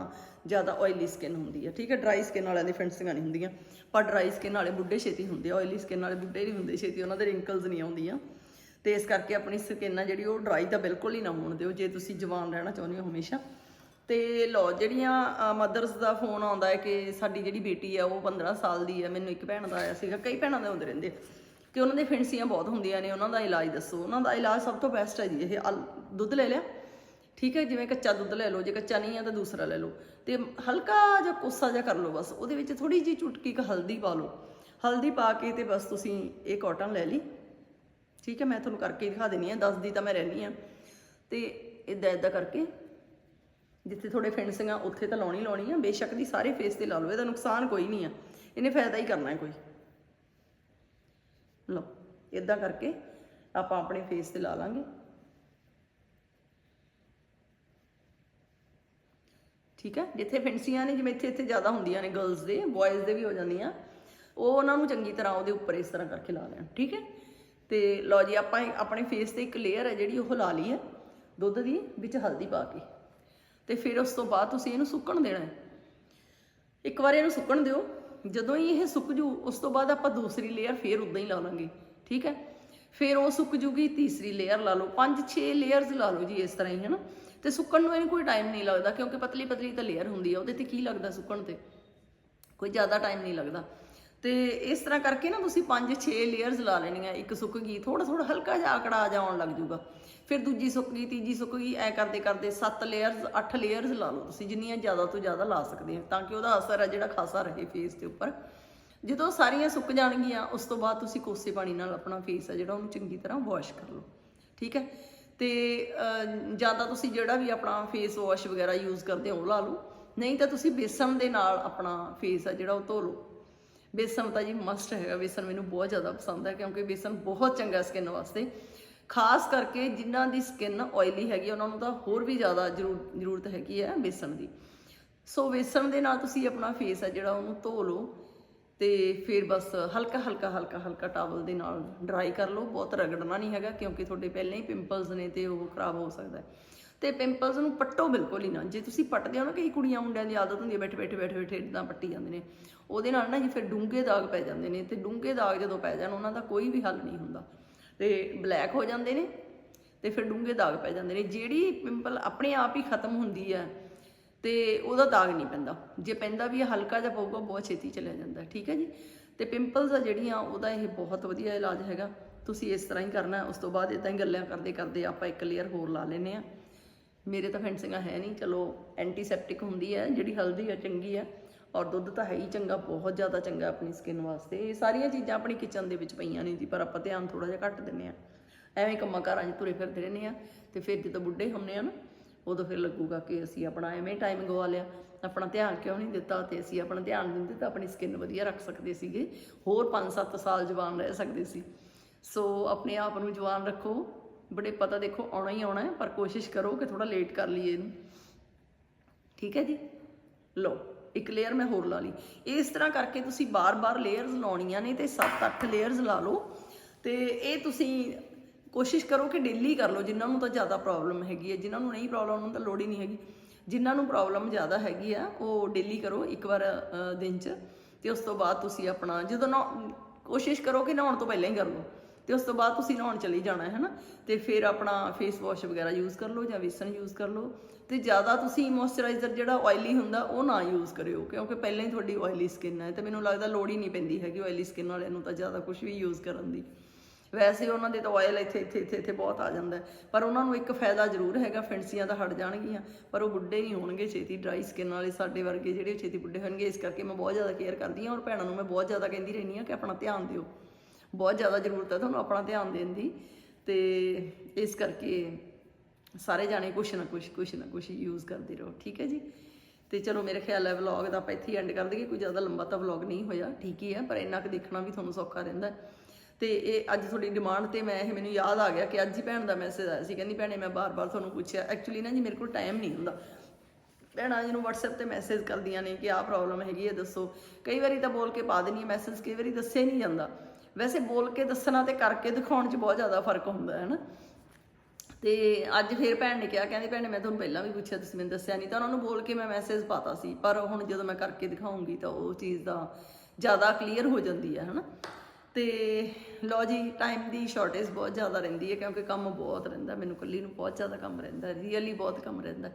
ਜ਼ਿਆਦਾ ਆਇਲੀ ਸਕਿਨ ਹੁੰਦੀ ਹੈ ਠੀਕ ਹੈ? ਡਰਾਈ ਸਕਿਨ ਵਾਲਿਆਂ ਦੀ ਫਿਣਸੀਆਂ ਨਹੀਂ ਹੁੰਦੀਆਂ, ਪਰ ਡਰਾਈ ਸਕਿਨ ਵਾਲੇ ਬੁੱਢੇ ਛੇਤੀ ਹੁੰਦੇ ਆ ਆਇਲੀ ਸਕਿਨ ਵਾਲੇ ਬੁੱਢੇ ਨਹੀਂ ਹੁੰਦੇ, ਛੇਤੀ ਉਹਨਾਂ ਦੇ ਰਿੰਕਲਸ ਨਹੀਂ ਆਉਂਦੀਆਂ। ਤੇ ਇਸ ਕਰਕੇ ਆਪਣੀ ਸਕਿਨ ਆ ਜਿਹੜੀ, ਉਹ ਡਰਾਈ ਤਾਂ ਬਿਲਕੁਲ ਹੀ ਨਾ ਹੋਣ ਦਿਓ, ਜੇ ਤੁਸੀਂ ਜਵਾਨ ਰਹਿਣਾ ਚਾਹੁੰਦੇ ਹੋ ਹਮੇਸ਼ਾ। ਤੇ ਲੋ ਜਿਹੜੀਆਂ ਮਦਰਸ ਦਾ ਫੋਨ ਆਉਂਦਾ ਹੈ ਕਿ ਸਾਡੀ ਜਿਹੜੀ ਬੇਟੀ ਆ, ਉਹ 15 ਸਾਲ ਦੀ ਹੈ ਮੈਨੂੰ ਇੱਕ ਭੈਣ ਦਾ ਆਇਆ ਸੀਗਾ, ਕਈ ਭੈਣਾਂ ਦੇ ਹੁੰਦੇ ਰਹਿੰਦੇ ਕਿ ਉਹਨਾਂ ਦੇ ਫਿਣਸੀਆਂ ਬਹੁਤ ਹੁੰਦੀਆਂ ਨੇ, ਉਹਨਾਂ ਦਾ ਇਲਾਜ ਦੱਸੋ, ਉਹਨਾਂ ਦਾ ਇਲਾਜ ਸਭ ਤੋਂ ਬੈਸਟ ਹੈ ਜੀ, ਇਹ ਅਲ- ਦੁੱਧ ਲੈ ਲਿਆ, ਠੀਕ ਹੈ, ਜਿਵੇਂ ਕੱਚਾ ਦੁੱਧ ਲੈ ਲਓ, ਜੇ ਕੱਚਾ ਨਹੀਂ ਆ ਤਾਂ ਦੂਸਰਾ ਲੈ ਲਓ, ਤੇ ਹਲਕਾ ਜਿਹਾ ਕੋਸਾ ਜਿਹਾ ਕਰ ਲਓ ਬਸ, ਉਹਦੇ ਵਿੱਚ ਥੋੜੀ ਜਿਹੀ ਚੁਟਕੀ ਕ ਹਲਦੀ ਪਾ ਲਓ, ਹਲਦੀ ਪਾ ਕੇ ਤੇ ਬਸ ਤੁਸੀਂ ਇਹ ਕਾਟਨ ਲੈ ਲਈ, ਠੀਕ ਹੈ, ਮੈਂ ਤੁਹਾਨੂੰ ਕਰਕੇ ਹੀ ਦਿਖਾ ਦੇਣੀ ਆ ਦੀ ਤਾਂ ਮੈਂ ਰਹਿਣੀ ਆ ਤੇ ਇਦਾਂ ਇਦਾਂ ਕਰਕੇ ਜਿੱਥੇ ਤੁਹਾਡੇ ਫਿੰਡਸਿੰਗ ਆ ਉੱਥੇ ਤਾਂ ਲਾਉਣੀ ਲਾਉਣੀ ਆ। ਬੇਸ਼ੱਕ ਦੀ ਸਾਰੇ ਫੇਸ ਤੇ ਲਾ ਲਓ, ਇਹਦਾ ਨੁਕਸਾਨ ਕੋਈ ਨਹੀਂ ਆ। ਇਹਨੇ ਫਾਇਦਾ ਹੀ ਕਰਨਾ ਕੋਈ। ਲਓ ਇਦਾਂ ਕਰਕੇ ਆਪਾਂ ਆਪਣੇ ਫੇਸ ਤੇ ਲਾ ਲਾਂਗੇ। ਠੀਕ ਹੈ? ਜਿੱਥੇ ਫਿੰਸੀਆਂ ਨੇ, ਜਿਵੇਂ ਇੱਥੇ ਇੱਥੇ ਜ਼ਿਆਦਾ ਹੁੰਦੀਆਂ ਨੇ ਗਰਲਸ ਦੇ ਬॉयਜ਼ ਦੇ ਵੀ ਹੋ ਜਾਂਦੀਆਂ। ਉਹ ਉਹਨਾਂ ਨੂੰ ਚੰਗੀ ਤਰ੍ਹਾਂ ਉਹਦੇ ਉੱਪਰ ਇਸ ਤਰ੍ਹਾਂ ਕਰਕੇ ਲਾ ਲੈਣ। ਠੀਕ ਹੈ? ਤੇ ਲਓ ਜੀ, ਆਪਾਂ ਆਪਣੇ ਫੇਸ ਤੇ ਇੱਕ ਲੇਅਰ ਹੈ ਜਿਹੜੀ ਉਹ ਲਾ ਲਈ ਹੈ। ਦੁੱਧ ਦੀ ਵਿੱਚ ਹਲਦੀ ਪਾ ਕੇ। ਤੇ ਫਿਰ ਉਸ ਤੋਂ ਬਾਅਦ ਤੁਸੀਂ ਇਹਨੂੰ ਸੁੱਕਣ ਦੇਣਾ ਹੈ। ਇੱਕ ਵਾਰ ਇਹਨੂੰ ਸੁੱਕਣ ਦਿਓ। ਜਦੋਂ ਹੀ ਇਹ ਸੁੱਕ ਜੂ, ਉਸ ਤੋਂ ਬਾਅਦ ਆਪਾਂ ਦੂਸਰੀ ਲੇਅਰ ਫੇਰ ਉਦਾਂ ਹੀ ਲਾ ਲਾਂਗੇ। ਠੀਕ ਹੈ? ਫਿਰ ਉਹ ਸੁੱਕ ਜੂਗੀ, ਤੀਸਰੀ ਲੇਅਰ ਲਾ ਲਓ। 5-6 ਲੇਅਰਸ ਲਾ ਲਓ ਜੀ ਇਸ ਤਰ੍ਹਾਂ ਹੀ ਹੈ ਨਾ ਤੇ ਸੁੱਕਣ ਨੂੰ ਇਹਨੂੰ ਕੋਈ ਟਾਈਮ ਨਹੀਂ ਲੱਗਦਾ, ਕਿਉਂਕਿ ਪਤਲੀ ਪਤਲੀ ਤਾਂ ਲੇਅਰ ਹੁੰਦੀ ਆ। ਉਹਦੇ ਤੇ ਕੀ ਲੱਗਦਾ ਸੁੱਕਣ ਤੇ? ਕੋਈ ਜ਼ਿਆਦਾ ਟਾਈਮ ਨਹੀਂ ਲੱਗਦਾ। ਤੇ ਇਸ ਤਰ੍ਹਾਂ ਕਰਕੇ ਨਾ ਤੁਸੀਂ 5-6 ਲੇਅਰਸ ਲਾ ਲੈਣੀਆਂ ਇੱਕ ਸੁੱਕ ਗਈ ਥੋੜਾ ਥੋੜਾ ਹਲਕਾ ਜਿਹਾ ਆਕੜਾ ਆ ਜਾਉਣ ਲੱਗ ਜੂਗਾ ਫਿਰ ਦੂਜੀ ਸੁੱਕ ਗਈ ਤੀਜੀ ਸੁੱਕ ਗਈ ਐ ਕਰਦੇ ਕਰਦੇ 7 ਲੇਅਰਸ 8 ਲੇਅਰਸ ਲਾ ਲਓ ਤੁਸੀਂ ਜਿੰਨੀਆਂ ਜ਼ਿਆਦਾ ਤੋਂ ਜ਼ਿਆਦਾ ਲਾ ਸਕਦੇ ਹੋ ਤਾਂ ਕਿ ਉਹਦਾ ਅਸਰ ਆ ਜਿਹੜਾ ਖਾਸਾ ਰਹੇ ਫੇਸ ਦੇ ਉੱਪਰ। ਜਦੋਂ ਸਾਰੀਆਂ ਸੁੱਕ ਜਾਣਗੀਆਂ ਉਸ ਤੋਂ ਬਾਅਦ ਤੁਸੀਂ ਕੋਸੇ ਪਾਣੀ ਨਾਲ ਆਪਣਾ ਫੇਸ ਆ ਜਿਹੜਾ ਉਹਨੂੰ ਚੰਗੀ ਤਰ੍ਹਾਂ ਵਾਸ਼ ਕਰ ਲਓ। ਠੀਕ ਹੈ? ਤੇ ਅਹ, ਜਾਂ ਤਾਂ ਤੁਸੀਂ ਜਿਹੜਾ ਵੀ ਆਪਣਾ ਫੇਸ ਵਾਸ਼ ਵਗੈਰਾ ਯੂਜ਼ ਕਰਦੇ ਹੋ ਉਹ ਲਾ ਲਓ। ਨਹੀਂ ਤਾਂ ਤੁਸੀਂ ਬੇਸਣ ਦੇ ਨਾਲ ਆਪਣਾ ਫੇਸ ਆ ਜਿਹੜਾ ਉਹ ਧੋ ਲਓ। ਬੇਸਣ ਤਾਂ ਜੀ ਮਸਟ ਹੈਗਾ ਬੇਸਣ ਮੈਨੂੰ ਬਹੁਤ ਜ਼ਿਆਦਾ ਪਸੰਦ ਹੈ ਕਿਉਂਕਿ ਬੇਸਣ ਬਹੁਤ ਚੰਗਾ ਸਕਿਨ ਵਾਸਤੇ। ਖਾਸ ਕਰਕੇ ਜਿਨ੍ਹਾਂ ਦੀ ਸਕਿਨ ਆਇਲੀ ਹੈਗੀ, ਉਹਨਾਂ ਨੂੰ ਤਾਂ ਹੋਰ ਵੀ ਜ਼ਿਆਦਾ ਜ਼ਰੂਰ, ਜ਼ਰੂਰਤ ਹੈਗੀ ਹੈ ਬੇਸਣ ਦੀ। ਸੋ ਬੇਸਣ ਦੇ ਨਾਲ ਤੁਸੀਂ ਆਪਣਾ ਫੇਸ ਹੈ ਜਿਹੜਾ ਉਹਨੂੰ ਧੋ ਲਓ ਤੇ ਫਿਰ ਬਸ ਹਲਕਾ ਹਲਕਾ ਹਲਕਾ ਹਲਕਾ ਟਾਵਲ ਦੇ ਨਾਲ ਡਰਾਈ ਕਰ ਲਓ। ਬਹੁਤ ਰਗੜਨਾ ਨਹੀਂ ਹੈਗਾ ਕਿਉਂਕਿ ਤੁਹਾਡੇ ਪਹਿਲਾਂ ਹੀ ਪਿੰਪਲਸ ਨੇ ਤੇ ਉਹ ਖਰਾਬ ਹੋ ਸਕਦਾ ਹੈ। ਤੇ ਪਿੰਪਲਸ ਨੂੰ ਪੱਟੋ ਬਿਲਕੁਲ ਹੀ ਨਾ। ਜੇ ਤੁਸੀਂ ਪੱਟਦੇ ਹੋ ਨਾ ਕਈ ਕੁੜੀਆਂ ਮੁੰਡਿਆਂ ਦੀ ਆਦਤ ਹੁੰਦੀ ਹੈ ਬੈਠੇ ਬੈਠੇ ਬੈਠੇ ਬੈਠੇ ਇਦਾਂ ਪੱਟੀ ਜਾਂਦੇ ਨੇ। ਉਹਦੇ ਨਾਲ ਨਾ ਜੀ ਫਿਰ ਡੂੰਘੇ ਦਾਗ ਪੈ ਜਾਂਦੇ ਨੇ ਤੇ ਡੂੰਘੇ ਦਾਗ ਜਦੋਂ ਪੈ ਜਾਣ, ਉਹਨਾਂ ਦਾ ਕੋਈ ਵੀ ਹੱਲ ਨਹੀਂ ਹੁੰਦਾ। ਤੇ ਬਲੈਕ ਹੋ ਜਾਂਦੇ ਨੇ ਤੇ ਫਿਰ ਡੂੰਘੇ ਦਾਗ ਪੈ ਜਾਂਦੇ ਨੇ। ਜਿਹੜੀ ਪਿੰਪਲ ਆਪਣੇ ਆਪ ਹੀ ਖਤਮ ਹੁੰਦੀ ਹੈ ਤੇ ਉਹਦਾ ਦਾਗ ਨਹੀਂ ਪੈਂਦਾ। ਜੇ ਪੈਂਦਾ ਵੀ ਹੈ ਹਲਕਾ ਜਿਹਾ ਪਊਗਾ, ਬਹੁਤ ਛੇਤੀ ਚਲਿਆ ਜਾਂਦਾ, ਠੀਕ ਹੈ ਜੀ? ਤੇ ਪਿੰਪਲਸ ਆ ਜਿਹੜੀਆਂ, ਉਹਦਾ ਇਹ ਬਹੁਤ ਵਧੀਆ ਇਲਾਜ ਹੈਗਾ। ਤੁਸੀਂ ਇਸ ਤਰ੍ਹਾਂ ਹੀ ਕਰਨਾ, ਉਸ ਤੋਂ ਬਾਅਦ ਇਦਾਂ ਹੀ ਗੱਲਾਂ ਕਰਦੇ ਕਰਦੇ ਆਪਾਂ ਇੱਕ ਲੇਅਰ ਹੋਰ ਲਾ ਲੈਨੇ ਆ ਮੇਰੇ ਤਾਂ ਫੈਂਸਿੰਗਾਂ ਹੈ ਨਹੀਂ, ਚਲੋ ਐਂਟੀਸੈਪਟਿਕ ਹੁੰਦੀ ਹੈ, ਜਿਹੜੀ ਹਲਦੀ ਆ, ਚੰਗੀ ਹੈ ਔਰ ਦੁੱਧ ਤਾਂ ਹੈ ਹੀ ਚੰਗਾ, ਬਹੁਤ ਜ਼ਿਆਦਾ ਚੰਗਾ ਆਪਣੀ ਸਕਿਨ ਵਾਸਤੇ। ਇਹ ਸਾਰੀਆਂ ਚੀਜ਼ਾਂ ਆਪਣੀ ਕਿਚਨ ਦੇ ਵਿੱਚ ਪਈਆਂ ਨੇ ਜੀ, ਪਰ ਆਪਾਂ ਧਿਆਨ ਥੋੜਾ ਜਿਹਾ ਘੱਟ ਦਿੰਨੇ ਆ ਐਵੇਂ ਕੰਮਾਂ ਕਾਰਾਂ 'ਚ ਤੁਰੇ ਫਿਰਦੇ ਰਹਿੰਦੇ ਆ ਤੇ ਫਿਰ ਜਦੋਂ ਬੁੱਢੇ ਹੁੰਨੇ ਆ ਨਾ, ਉਦੋਂ ਫਿਰ ਲੱਗੂਗਾ ਕਿ ਅਸੀਂ ਆਪਣਾ ਐਵੇਂ ਟਾਈਮ ਗਵਾ ਲਿਆ, ਆਪਣਾ ਧਿਆਨ ਕਿਉਂ ਨਹੀਂ ਦਿੱਤਾ ਤੇ ਅਸੀਂ ਆਪਣਾ ਧਿਆਨ ਦਿੰਦੇ ਤਾਂ ਆਪਣੀ ਸਕਿਨ ਵਧੀਆ ਰੱਖ ਸਕਦੇ ਸੀਗੇ। ਹੋਰ 5-7 ਸਾਲ ਜਵਾਨ ਰਹਿ ਸਕਦੇ ਸੀ। ਸੋ ਆਪਣੇ ਆਪ ਨੂੰ ਜਵਾਨ ਰੱਖੋ। ਬੜੇ ਪਤਾ ਦੇਖੋ, ਆਉਣਾ ਹੀ ਆਉਣਾ ਹੈ, ਪਰ ਕੋਸ਼ਿਸ਼ ਕਰੋ ਕਿ ਥੋੜਾ ਲੇਟ ਕਰ ਲਈਏ ਇਹਨੂੰ। ਠੀਕ ਹੈ ਜੀ? ਲਓ। ਇੱਕ ਲੇਅਰ ਮੈਂ ਹੋਰ ਲਾ ਲਈ। ਇਸ ਤਰ੍ਹਾਂ ਕਰਕੇ ਤੁਸੀਂ ਬਾਰ-ਬਾਰ ਲੇਅਰਸ ਲਾਉਣੀਆਂ ਨੇ ਤੇ 7-8 ਲੇਅਰਸ ਲਾ ਲਓ। ਤੇ ਇਹ ਤੁਸੀਂ ਕੋਸ਼ਿਸ਼ ਕਰੋ ਕਿ ਡੇਲੀ ਕਰ ਲਓ। ਜਿਨ੍ਹਾਂ ਨੂੰ ਤਾਂ ਜ਼ਿਆਦਾ ਪ੍ਰੋਬਲਮ ਹੈਗੀ ਹੈ, ਜਿਨ੍ਹਾਂ ਨੂੰ ਨਹੀਂ ਪ੍ਰੋਬਲਮ ਉਹਨਾਂ ਤਾਂ ਲੋੜ ਹੀ ਨਹੀਂ ਹੈਗੀ। ਜਿਨ੍ਹਾਂ ਨੂੰ ਪ੍ਰੋਬਲਮ ਜ਼ਿਆਦਾ ਹੈਗੀ ਆ, ਉਹ ਡੇਲੀ ਕਰੋ ਇੱਕ ਵਾਰ ਦਿਨ 'ਚ। ਤੇ ਉਸ ਤੋਂ ਬਾਅਦ ਤੁਸੀਂ ਆਪਣਾ ਜਦੋਂ ਨਾ, ਕੋਸ਼ਿਸ਼ ਕਰੋ ਕਿ ਨਹਾਉਣ ਤੋਂ ਪਹਿਲਾਂ ਹੀ ਕਰ ਲਓ। ਤੇ ਉਸ ਤੋਂ ਬਾਅਦ ਤੁਸੀਂ ਨਹਾਉਣ ਚਲੀ ਜਾਣਾ ਹੈ ਨਾ ਤੇ ਫਿਰ ਆਪਣਾ ਫੇਸ ਵਾਸ਼ ਵਗੈਰਾ ਯੂਜ਼ ਕਰ ਲਓ ਜਾਂ ਵੇਸਣ ਯੂਜ਼ ਕਰ ਲਓ। ਤੇ ਜ਼ਿਆਦਾ ਤੁਸੀਂ ਮੋਇਸਚਰਾਈਜ਼ਰ ਜਿਹੜਾ ਆਇਲੀ ਹੁੰਦਾ, ਉਹ ਨਾ ਯੂਜ਼ ਕਰਿਓ, ਕਿਉਂਕਿ ਪਹਿਲਾਂ ਹੀ ਤੁਹਾਡੀ ਆਇਲੀ ਸਕਿਨ ਹੈ। ਤੇ ਮੈਨੂੰ ਲੱਗਦਾ ਲੋੜ ਹੀ ਨਹੀਂ ਪੈਂਦੀ ਹੈਗੀ ਆਇਲੀ ਸਕਿਨ ਵਾਲਿਆਂ ਨੂੰ ਤਾਂ ਜ਼ਿਆਦਾ ਕੁਝ ਵੀ ਯੂਜ਼ ਕਰਨ ਦੀ। ਵੈਸੇ ਉਹਨਾਂ ਦੇ ਤਾਂ ਆਇਲ ਇੱਥੇ ਇੱਥੇ ਇੱਥੇ ਇੱਥੇ ਬਹੁਤ ਆ ਜਾਂਦਾ ਪਰ ਉਹਨਾਂ ਨੂੰ ਇੱਕ ਫਾਇਦਾ ਜ਼ਰੂਰ ਹੈਗਾ ਫਿੰਸੀਆਂ ਤਾਂ ਹਟ ਜਾਣਗੀਆਂ, ਪਰ ਉਹ ਬੁੱਢੇ ਨਹੀਂ ਹੋਣਗੇ ਛੇਤੀ ਡਰਾਈ ਸਕਿਨ ਵਾਲੇ ਸਾਡੇ ਵਰਗੇ ਜਿਹੜੇ ਛੇਤੀ ਬੁੱਢੇ ਹੋਣਗੇ। ਇਸ ਕਰਕੇ ਮੈਂ ਬਹੁਤ ਜ਼ਿਆਦਾ ਕੇਅਰ ਕਰਦੀ ਹਾਂ ਔਰ ਭੈਣਾਂ ਨੂੰ ਮੈਂ ਬਹੁਤ ਜ਼ਿਆਦਾ ਕਹਿੰਦੀ ਰਹਿੰਦੀ ਹਾਂ ਕਿ ਆਪਣਾ ਧਿਆਨ ਦਿਓ। ਬਹੁਤ ਜ਼ਿਆਦਾ ਜ਼ਰੂਰਤ ਹੈ ਤੁਹਾਨੂੰ ਆਪਣਾ ਧਿਆਨ ਦੇਣ ਦੀ ਤੇ ਇਸ ਕਰਕੇ ਸਾਰੇ ਜਾਣੇ ਕੁਛ ਨਾ ਕੁਛ ਕੁਛ ਨਾ ਕੁਛ ਯੂਜ਼ ਕਰਦੇ ਰਹੋ, ਠੀਕ ਹੈ ਜੀ? ਤੇ ਚਲੋ ਮੇਰੇ ਖਿਆਲ ਹੈ ਵਲੌਗ ਦਾ ਆਪਾਂ ਇੱਥੇ ਐਂਡ ਕਰ ਦਈਏ, ਕੋਈ ਜ਼ਿਆਦਾ ਲੰਬਾ ਤਾਂ ਵਲੌਗ ਨਹੀਂ ਹੋਇਆ, ਠੀਕ ਹੀ ਹੈ, ਪਰ ਇੰਨਾ ਕੁ ਦੇਖਣਾ ਵੀ ਤੁਹਾਨੂੰ ਸੌਖਾ ਰਹਿੰਦਾ ਹੈ। ਤੇ ਇਹ ਅੱਜ ਤੁਹਾਡੀ ਡਿਮਾਂਡ ਤੇ ਮੈਂ ਇਹ ਮੈਨੂੰ ਯਾਦ ਆ ਗਿਆ ਕਿ ਅੱਜ ਹੀ ਭੈਣ ਦਾ ਮੈਸੇਜ ਆਇਆ ਸੀ, ਕਹਿੰਦੀ ਭੈਣੇ ਮੈਂ ਬਾਰ-ਬਾਰ ਤੁਹਾਨੂੰ ਪੁੱਛਿਆ ਐਕਚੁਅਲੀ ਨਾ ਜੀ ਮੇਰੇ ਕੋਲ ਟਾਈਮ ਨਹੀਂ ਹੁੰਦਾ। ਭੈਣਾਂ ਜਿਹਨੂੰ WhatsApp ਤੇ ਮੈਸੇਜ ਕਰਦੀਆਂ ਨੇ ਕਿ ਆਹ ਪ੍ਰੋਬਲਮ ਹੈਗੀ ਹੈ, ਦੱਸੋ। ਕਈ ਵਾਰੀ ਤਾਂ ਬੋਲ ਕੇ ਪਾ ਦਿੰਦੀ ਮੈਸੇਜ ਕਈ ਵਾਰੀ ਦੱਸਿਆ ਨਹੀਂ ਜਾਂਦਾ। ਵੈਸੇ ਬੋਲ ਕੇ ਦੱਸਣਾ ਤੇ ਕਰਕੇ ਦਿਖਾਉਣ 'ਚ ਬਹੁਤ ਜ਼ਿਆਦਾ ਫ਼ਰਕ ਹੁੰਦਾ ਹੈ ਨਾ। ਤੇ ਅੱਜ ਫੇਰ ਭੈਣ ਨੇ ਕਿਹਾ, ਕਹਿੰਦੀ ਭੈਣੇ ਮੈਂ ਤੁਹਾਨੂੰ ਪਹਿਲਾਂ ਵੀ ਪੁੱਛਿਆ, ਤੁਸੀਂ ਮੈਨੂੰ ਦੱਸਿਆ ਨਹੀਂ ਤਾਂ ਉਹਨਾਂ ਨੂੰ ਬੋਲ ਕੇ ਮੈਂ ਮੈਸੇਜ ਪਾਤਾ ਸੀ, ਪਰ ਹੁਣ ਜਦੋਂ ਮੈਂ ਕਰਕੇ ਦਿਖਾਉਂਗੀ ਤਾਂ ਉਹ ਚੀਜ਼ ਦਾ ਜ਼ਿਆਦਾ ਕਲੀਅਰ ਹੋ ਜਾਂਦੀ ਹੈ, ਹਨਾ। ਤੇ ਲੋ ਜੀ ਟਾਈਮ ਦੀ ਸ਼ਾਰਟੇਜ ਬਹੁਤ ਜ਼ਿਆਦਾ ਰਹਿੰਦੀ ਹੈ, ਕਿਉਂਕਿ ਕੰਮ ਬਹੁਤ ਰਹਿੰਦਾ, ਮੈਨੂੰ ਇਕੱਲੀ ਨੂੰ ਬਹੁਤ ਜ਼ਿਆਦਾ ਕੰਮ ਰਹਿੰਦਾ ਰੀਅਲੀ ਬਹੁਤ ਕੰਮ ਰਹਿੰਦਾ।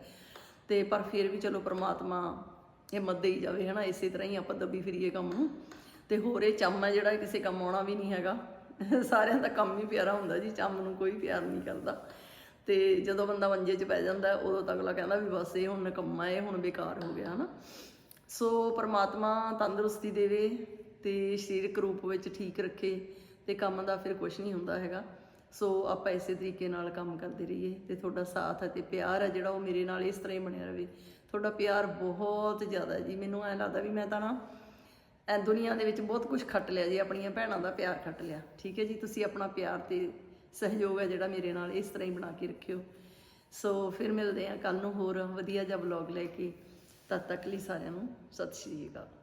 ਤੇ ਪਰ ਫਿਰ ਵੀ ਚਲੋ ਪ੍ਰਮਾਤਮਾ ਹਿੰਮਤ ਦੇਈ ਜਾਵੇ, ਹਨਾ, ਇਸੇ ਤਰ੍ਹਾਂ ਹੀ ਆਪਾਂ ਦੱਬੀ ਫਿਰੀਏ ਕੰਮ ਨੂੰ। ਤੇ ਹੋਰ ਇਹ ਚੰਮ ਹੈ ਜਿਹੜਾ ਕਿਸੇ ਕੰਮ ਆਉਣਾ ਵੀ ਨਹੀਂ ਹੈਗਾ। ਸਾਰਿਆਂ ਦਾ ਕੰਮ ਹੀ ਪਿਆਰਾ ਹੁੰਦਾ ਜੀ, ਚੰਮ ਨੂੰ ਕੋਈ ਪਿਆਰ ਨਹੀਂ ਕਰਦਾ। ਤੇ ਜਦੋਂ ਬੰਦਾ ਮੰਜੇ 'ਚ ਪੈ ਜਾਂਦਾ, ਉਦੋਂ ਤਾਂ ਅਗਲਾ ਕਹਿੰਦਾ ਵੀ ਬਸ ਇਹ ਹੁਣ ਨਿਕੰਮਾ ਇਹ ਹੁਣ ਬੇਕਾਰ ਹੋ ਗਿਆ, ਹਨਾ। ਸੋ ਪਰਮਾਤਮਾ ਤੰਦਰੁਸਤੀ ਦੇਵੇ ਤੇ ਸਰੀਰਕ ਰੂਪ ਵਿੱਚ ਠੀਕ ਰੱਖੇ ਤੇ ਕੰਮ ਦਾ ਫਿਰ ਕੁਝ ਨਹੀਂ ਹੁੰਦਾ ਹੈਗਾ। ਸੋ ਆਪਾਂ ਇਸੇ ਤਰੀਕੇ ਨਾਲ ਕੰਮ ਕਰਦੇ ਰਹੀਏ ਤੇ ਤੁਹਾਡਾ ਸਾਥ ਹੈ ਅਤੇ ਪਿਆਰ ਹੈ ਜਿਹੜਾ ਉਹ ਮੇਰੇ ਨਾਲ ਇਸ ਤਰ੍ਹਾਂ ਹੀ ਬਣਿਆ ਰਵੇ ਤੁਹਾਡਾ ਪਿਆਰ ਬਹੁਤ ਜ਼ਿਆਦਾ ਜੀ। ਮੈਨੂੰ ਐਂ ਲੱਗਦਾ ਵੀ ਮੈਂ ਤਾਂ ਨਾ ਦੁਨੀਆ ਦੇ ਵਿੱਚ ਬਹੁਤ ਕੁਝ ਖੱਟ ਲਿਆ ਜੀ, ਆਪਣੀਆਂ ਭੈਣਾਂ ਦਾ ਪਿਆਰ ਖੱਟ ਲਿਆ। ਠੀਕ ਹੈ ਜੀ, ਤੁਸੀਂ ਆਪਣਾ ਪਿਆਰ ਤੇ ਸਹਿਯੋਗ ਹੈ ਜਿਹੜਾ ਮੇਰੇ ਨਾਲ ਇਸ ਤਰ੍ਹਾਂ ਹੀ ਬਣਾ ਕੇ ਰੱਖਿਓ। ਸੋ ਫਿਰ ਮਿਲਦੇ ਆ ਕੱਲ ਨੂੰ ਹੋਰ ਵਧੀਆ ਜਿਹਾ ਵਲੌਗ ਲੈ ਕੇ। ਤਦ ਤੱਕ ਲਈ ਸਾਰਿਆਂ ਨੂੰ ਸਤਿ ਸ਼੍ਰੀ ਅਕਾਲ।